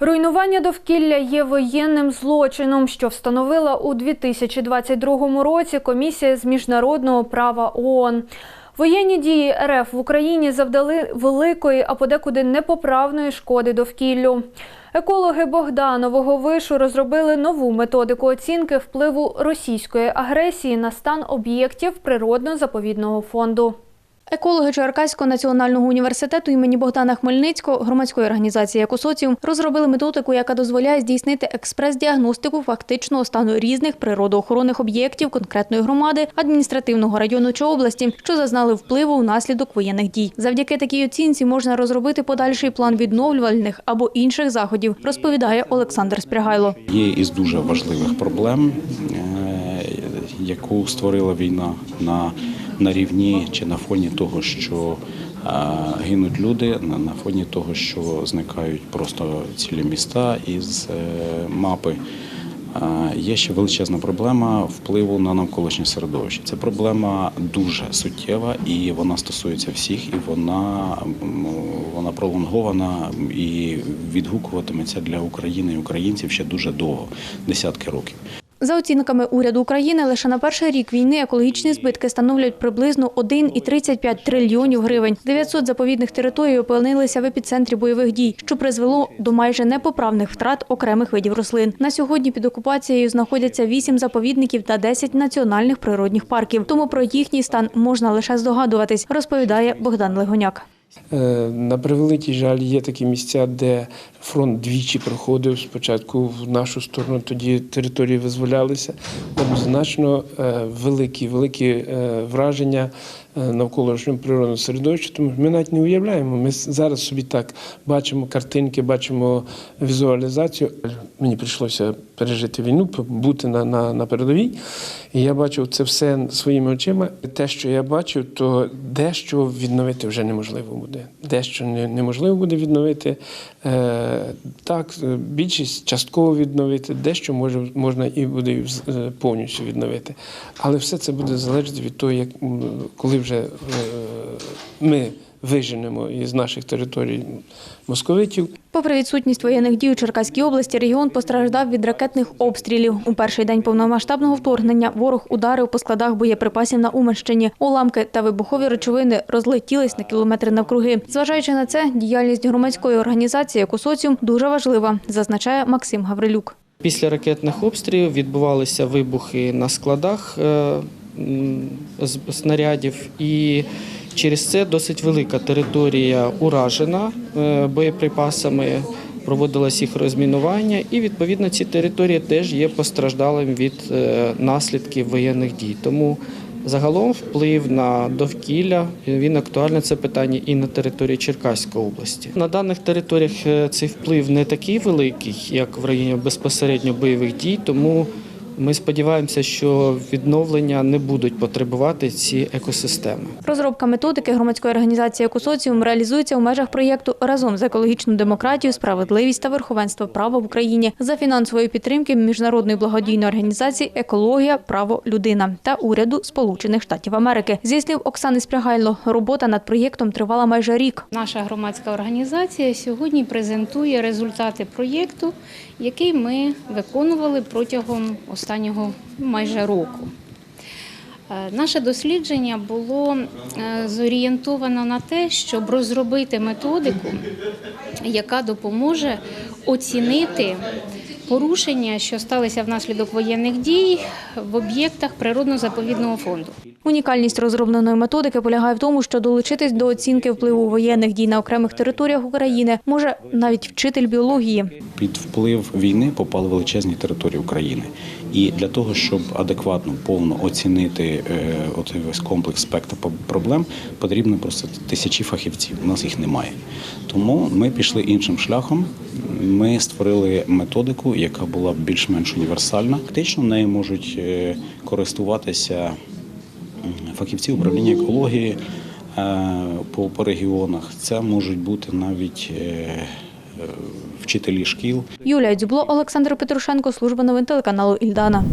Руйнування довкілля є воєнним злочином, що встановила у 2022 році комісія з міжнародного права ООН. Воєнні дії РФ в Україні завдали великої, а подекуди непоправної шкоди довкіллю. Екологи Богданового вишу розробили нову методику оцінки впливу російської агресії на стан об'єктів природно-заповідного фонду. Екологи Черкаського національного університету імені Богдана Хмельницького громадської організації «Екосоціум» розробили методику, яка дозволяє здійснити експрес-діагностику фактичного стану різних природоохоронних об'єктів конкретної громади, адміністративного району чи області, що зазнали впливу внаслідок воєнних дій. Завдяки такій оцінці можна розробити подальший план відновлювальних або інших заходів, розповідає Олександр Спрягайло. Є із дуже важливих проблем, е, яку створила війна на, на рівні чи на фоні того, що гинуть люди, на, фоні того, що зникають просто цілі міста із е, мапи. Є ще величезна проблема впливу на навколишнє середовище. Це проблема дуже суттєва і вона стосується всіх, і вона, вона пролонгована і відгукуватиметься для України і українців ще дуже довго, десятки років. За оцінками уряду України, лише на перший рік війни екологічні збитки становлять приблизно 1,35 трильйонів гривень. 900 заповідних територій опинилися в епіцентрі бойових дій, що призвело до майже непоправних втрат окремих видів рослин. На сьогодні під окупацією знаходяться 8 заповідників та 10 національних природних парків. Тому про їхній стан можна лише здогадуватись, розповідає Богдан Легоняк. Е, На превеликий жаль, є такі місця, де фронт двічі проходив. Спочатку в нашу сторону, тоді території визволялися. Однозначно е, великі, великі е, враження е, навколишнього природного середовища. Тому ми навіть не уявляємо. Ми зараз собі так бачимо картинки, бачимо візуалізацію. Мені прийшлося пережити війну, бути на, на, на передовій. І я бачив це все своїми очима. Те, що я бачив, то дещо відновити вже неможливо буде. Дещо неможливо буде відновити. Е, так, е, більшість частково відновити, дещо може, можна і буде е, повністю відновити. Але все це буде залежати від того, як, коли вже е, ми виженемо із наших територій московитів. Попри відсутність воєнних дій у Черкаській області, регіон постраждав від ракетних обстрілів. У перший день повномасштабного вторгнення ворог ударив по складах боєприпасів на Уманщині. Уламки та вибухові речовини розлетілись на кілометри навкруги. Зважаючи на це, діяльність громадської організації «Екосоціум» дуже важлива, зазначає Максим Гаврилюк. Після ракетних обстрілів відбувалися вибухи на складах е, снарядів, і через це досить велика територія уражена е, боєприпасами. Проводилось їх розмінування, і відповідно ці території теж є постраждалим від е, наслідків воєнних дій. Тому загалом вплив на довкілля він актуальне це питання і на території Черкаської області. На даних територіях е, цей вплив не такий великий, як в районі безпосередньо бойових дій, тому ми сподіваємося, що відновлення не будуть потребувати ці екосистеми. Розробка методики громадської організації «Екосоціум» реалізується у межах проєкту разом з екологічну демократію, справедливість та верховенство права в Україні за фінансової підтримки міжнародної благодійної організації Екологія, право, людина та уряду Сполучених Штатів Америки. Зі слів Оксани Спрягайло, робота над проєктом тривала майже рік. Наша громадська організація сьогодні презентує результати проєкту, який ми виконували протягом останнього майже року. Е, Наше дослідження було е, зорієнтовано на те, щоб розробити методику, яка допоможе оцінити порушення, що сталися внаслідок воєнних дій в об'єктах природно-заповідного фонду. Унікальність розробленої методики полягає в тому, що долучитись до оцінки впливу воєнних дій на окремих територіях України може навіть вчитель біології. Під вплив війни попали величезні території України. І для того, щоб адекватно, повно оцінити е, оцей весь комплекс спектр проблем, потрібно просто тисячі фахівців. У нас їх немає. Тому ми пішли іншим шляхом. Ми створили методику, яка була більш-менш універсальна. Фактично нею можуть е, користуватися фахівці управління екології е, по, по регіонах. Це можуть бути навіть е, е, вчителі шкіл. Юлія Дзюбло, Олександр Петрушенко, служба новин телеканалу Ільдана.